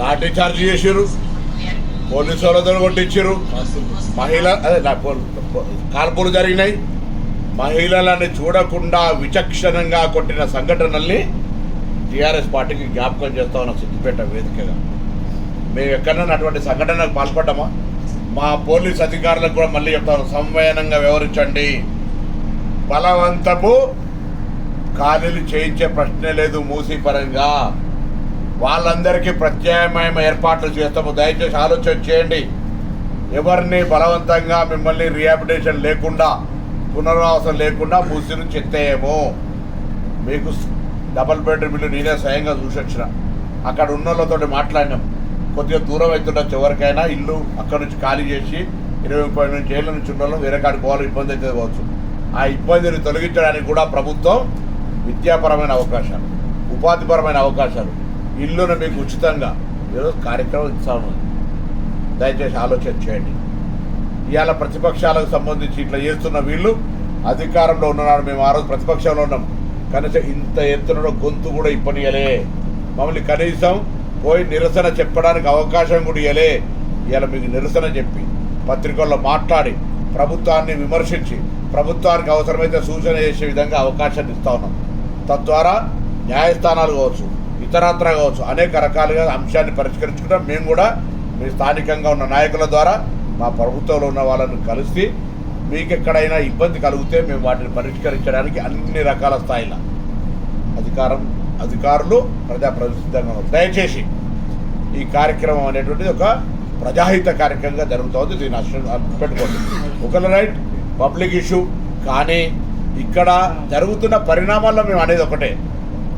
Lathi charge చేసారు police వాళ్ళతో కొట్టించారు మహిళ అదే కాల్పులు జరిగినాయి. మహిళలని చూడకుండా విచక్షణంగా కొట్టిన సంఘటనల్ని టీఆర్ఎస్ పార్టీకి జ్ఞాపకం చేస్తామన్న సిద్దిపేట వేదికగా. మేము ఎక్కడైనా అటువంటి సంఘటనకు పాల్పడ్డామా? మా పోలీస్ అధికారులకు కూడా మళ్ళీ చెప్తాను. సంవయనంగా వ్యవహరించండి బలవంతపు ఖాళీలు చేయించే ప్రశ్నే లేదు మూసీ పరంగా వాళ్ళందరికీ ప్రత్యామ్నాయ ఏర్పాట్లు చేస్తాము. దయచేసి ఆలోచన చేయండి. ఎవరిని బలవంతంగా మిమ్మల్ని రిహాబిటేషన్ లేకుండా పునరావాసం లేకుండా ముసి నుంచి ఎత్తేయేమో మీకు డబల్ బెడ్రూమ్ ఇల్లు నేనే స్వయంగా చూసి వచ్చిన అక్కడ ఉన్న వాళ్ళతో మాట్లాడినాం. కొద్దిగా దూరం అవుతుండొచ్చు ఎవరికైనా ఇల్లు అక్కడ నుంచి ఖాళీ చేసి ఇరవై ముప్పై నుంచి ఏళ్ళ నుంచి ఉన్న వాళ్ళు వేరే కాడికి పోవాలి ఇబ్బంది అయితే పోవచ్చు. ఆ ఇబ్బందిని తొలగించడానికి కూడా ప్రభుత్వం విద్యాపరమైన అవకాశాలు ఉపాధిపరమైన అవకాశాలు ఇల్లును మీకు ఉచితంగా. ఈరోజు కార్యక్రమం ఇస్తా దయచేసి ఆలోచన చేయండి. ఇవాళ ప్రతిపక్షాలకు సంబంధించి ఇట్లా చేస్తున్న వీళ్ళు అధికారంలో ఉన్నాడు మేము ఆ రోజు ప్రతిపక్షంలో ఉన్నాం. కనీసం ఇంత ఎత్తున గొంతు కూడా ఇప్పనియలే మమ్మల్ని కనీసం పోయి నిరసన చెప్పడానికి అవకాశం కూడా ఇవ్వలే ఇవాళ మీకు నిరసన చెప్పి పత్రికల్లో మాట్లాడి ప్రభుత్వాన్ని విమర్శించి ప్రభుత్వానికి అవసరమైతే సూచన చేసే విధంగా అవకాశాన్ని ఇస్తా ఉన్నాం. తద్వారా న్యాయస్థానాలు కావచ్చు ఇతరత్ర కావచ్చు అనేక రకాలుగా అంశాన్ని పరిష్కరించుకుంటాం. మేము కూడా మీ స్థానికంగా ఉన్న నాయకుల ద్వారా మా ప్రభుత్వంలో ఉన్న వాళ్ళని కలిసి మీకు ఎక్కడైనా ఇబ్బంది కలిగితే మేము వాటిని పరిష్కరించడానికి అన్ని రకాల స్థాయిలో అధికారం అధికారులు ప్రజా ప్రసిద్ధంగా దయచేసి ఈ కార్యక్రమం అనేటువంటిది ఒక ప్రజాహిత కార్యక్రమంగా జరుగుతుంది. దీన్ని అసలు పెట్టుకోండి. ఒకళ్ళ రైట్ పబ్లిక్ ఇష్యూ. కానీ ఇక్కడ జరుగుతున్న పరిణామాల్లో మేము అనేది ఒకటే.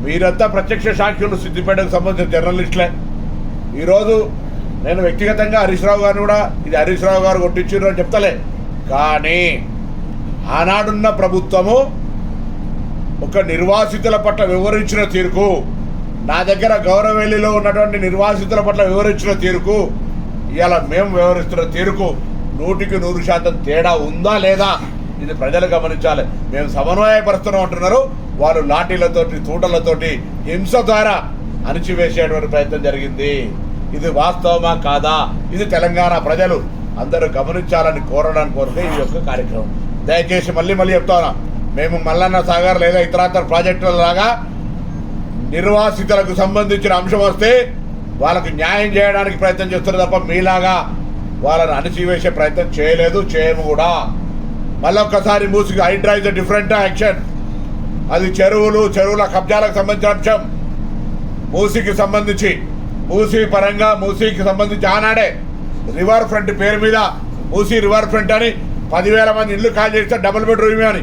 మీరంతా ప్రత్యక్ష సాక్షులు సిద్దిపేటకు సంబంధించిన జర్నలిస్టులే. ఈరోజు నేను వ్యక్తిగతంగా హరీష్ రావు గారిని కూడా ఇది హరీష్ రావు గారు కొట్టించారు అని చెప్తలే. కానీ ఆనాడున్న ప్రభుత్వము ఒక నిర్వాసితుల పట్ల వివరించిన తీరుకు నా దగ్గర గౌరవెల్లిలో ఉన్నటువంటి నిర్వాసితుల పట్ల వివరించిన తీరుకు ఇలా మేము వివరిస్తున్న తీరుకు నూటికి నూరు శాతం తేడా ఉందా లేదా ఇది ప్రజలు గమనించాలి. మేము సమన్వయపరుస్తున్నాం అంటున్నారు. వాళ్ళు లాఠీలతోటి తూటలతోటి హింస ద్వారా అణిచివేసేటువంటి ప్రయత్నం జరిగింది. ఇది వాస్తవమా కాదా? ఇది తెలంగాణ ప్రజలు అందరూ గమనించాలని కోరడానికి కోరితే ఈ యొక్క కార్యక్రమం. దయచేసి మళ్ళీ మళ్ళీ చెప్తాను మేము మల్లన్న సాగర్ లేదా ఇతరాతర ప్రాజెక్టుల లాగా నిర్వాసితులకు సంబంధించిన అంశం వస్తే వాళ్ళకు న్యాయం చేయడానికి ప్రయత్నం చేస్తారు తప్ప మీలాగా వాళ్ళని అణిచివేసే ప్రయత్నం చేయలేదు చేయము కూడా. మళ్ళొక్కసారి మూసుకు హైడ్రా ఇస్ డిఫరెంట్ యాక్షన్. అది చెరువులు చెరువుల కబ్జాలకు సంబంధించిన అంశం. మూసీకి సంబంధించి మూసీ పరంగా మూసీకి సంబంధించి ఆనాడే రివర్ ఫ్రంట్ పేరు మీద మూసీ రివర్ ఫ్రంట్ అని పదివేల మంది ఇల్లు కాల్ చేస్తే డబుల్ బెడ్రూమ్ అని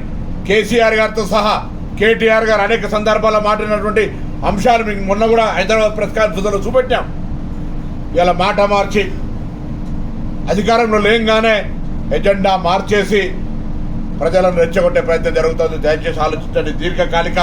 కేసీఆర్ గారితో సహా కేటీఆర్ గారు అనేక సందర్భాల్లో మాట్లాడినటువంటి అంశాలు మీకు మొన్న కూడా హైదరాబాద్ ప్రెస్ కాన్ఫరెన్స్లో చూపెట్టాం. ఇలా మాట మార్చి అధికారంలో లేంగానే ఎజెండా మార్చేసి ప్రజలను రెచ్చగొట్టే ప్రయత్నం జరుగుతుంది. దయచేసి ఆలోచించండి. దీర్ఘకాలిక